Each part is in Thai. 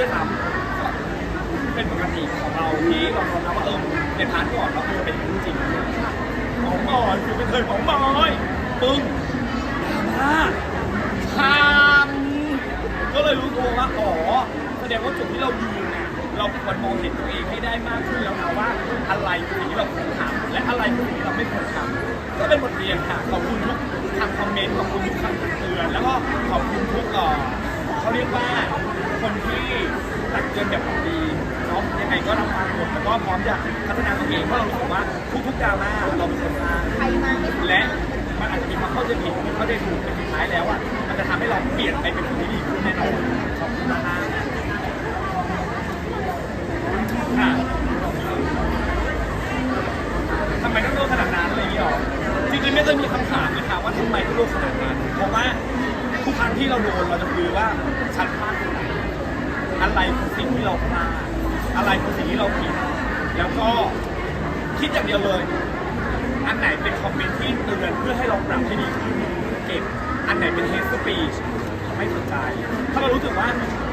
ด้วยซ้ำเป็นปกติของเราที่เรายอมรับว่าเออในพาร์ทก่อนเราคือเป็นจริงๆของบอยคือเป็นเคยของบอยปึ้งดราม่าทำก็เลยรู้ตัวว่าอ๋อแสดงว่าจุดที่เรายืนเนี่ยเราควรมองเห็นตัวเองให้ได้มากขึ้นแล้วนะว่าอะไรคือสิ่งที่เราควรทำและอะไรคือสิ่งที่เราไม่ควรทำก็เป็นบทเรียนค่ะขอบคุณทุกคำคอมเมนต์ขอบคุณทุกคำเตือนแล้วก็ขอบคุณทุกต่อเขาเรียกว่า คนที่ตักเตือนแบบดีเนาะยังไงก็รับฟังหมดแล้วก็พร้อมจะพัฒนาตัวเองเพราะเรารู้สึกว่าทุกๆดราม่าเราเป็นคนสร้างใครมาและมันอาจจะมีความเข้าใจผิดหรือเข้าใจถูกแต่สุดท้ายแล้วอะมันจะทำให้เราเปลี่ยนไปเป็นคนที่ดีขึ้นแน่นอนขอบคุณมากนะอะทำไมต้องโดนขนาดนั้นอะไรอย่างเงี้ยหรอจริงๆไม่เคยมีคำถามเลยค่ะว่าทำไมต้องโดนขนาดนั้นเพราะว่าทุกครั้งที่เราโดนเราจะรู้ว่าฉันพลาดตรงไหน อะไรคือสิ่งที่เราพลาดอะไรคือสิ่งที่เราผิด แล้วก็คิดอย่างเดียวเลย อันไหนเป็นคอมเมนต์ที่เตือนเพื่อให้เราปรับให้ดีขึ้นเก็บอันไหนเป็นเฮสปีชไม่สนใจ ถ้าเรารู้สึกว่า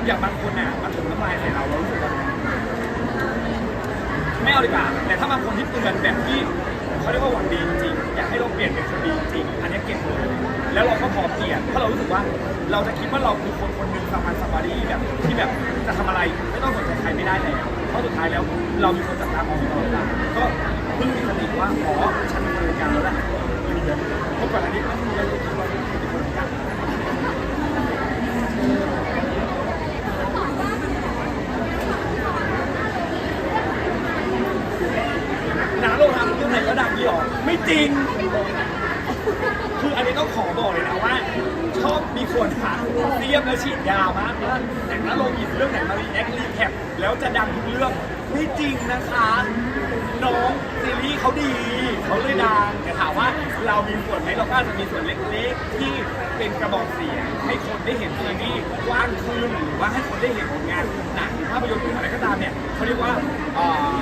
อย่างบางคนน่ะมาถึงน้ำลายใส่เราเรารู้สึกว่าไม่เอาดีกว่าแต่ถ้าบางคนที่เตือนแบบที่เขาเรียกว่าหวังดีจริงอยากให้เราเปลี่ยนเป็นคนดีจริงอันนี้เก็บเลย แล้วเราก็พอเปลี่ยนเพราะเรารู้สึกว่าเราจะคิดว่าเราคือคนคนหนึ่งสามัญสามารีแบบที่แบบจะทำอะไรไม่ต้องสนใจใครไม่ได้แล้วเพราะสุดท้ายแล้วเรามีคนจับตามองอยู่ตลอดเวลาก็เพิ่งมีสติว่าอ๋อฉันเป็นคนกลางแล้วแหละเพราะก่อนอันนี้ก็ไม่ได้คิดว่าเป็นคนกางน้าลงทำยังไงก็ดังดีหรอไม่จริง คืออันนี้ต้องขอบอกเลยนะว่า ช อบมีคนหาเรียบและฉีดยามากว่าแต่งหน้าลงหยิบเรื่องไหนมารีแอครีแคปแล้วจะดังทุกเรื่องไม่จริงนะคะ น้องซีรีส์เขาดีเขาเลยดังแต่ถามว่าเรามีส่วนไหมเราก็อาจจะมีส่วนเล็กๆ ที่เป็นกระบอกเสียงให้คนได้เห็นซีรีส์กว้างขึ้นหรือว่าให้คนได้เห็นผลงานหนังหรือภาพยนตร์หรืออะไรก็ตามเนี่ยเขาเรียกว่าเอ่อ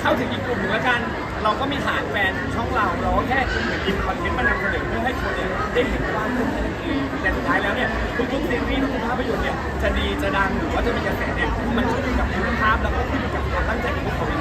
เข้าถึงอีกกลุ่มหนึ่งแล้วกัน เราก็มีฐานแฟนช่องเราเราก็แค่เหมือนอินคอนเทนต์มานำเสนอเพื่อให้คนเนี่ยได้เห็นว่าขึ้นนั่นเองแต่สุดท้ายแล้วเนี่ยทุกๆซีรีส์ทุกภาพยนตร์เนี่ยจะดีจะดังหรือว่าจะมีกระแสเนี่ยมันขึ้นอยู่กับคุณภาพแล้วก็ขึ้นอยู่กับความตั้งใจของพวกเขา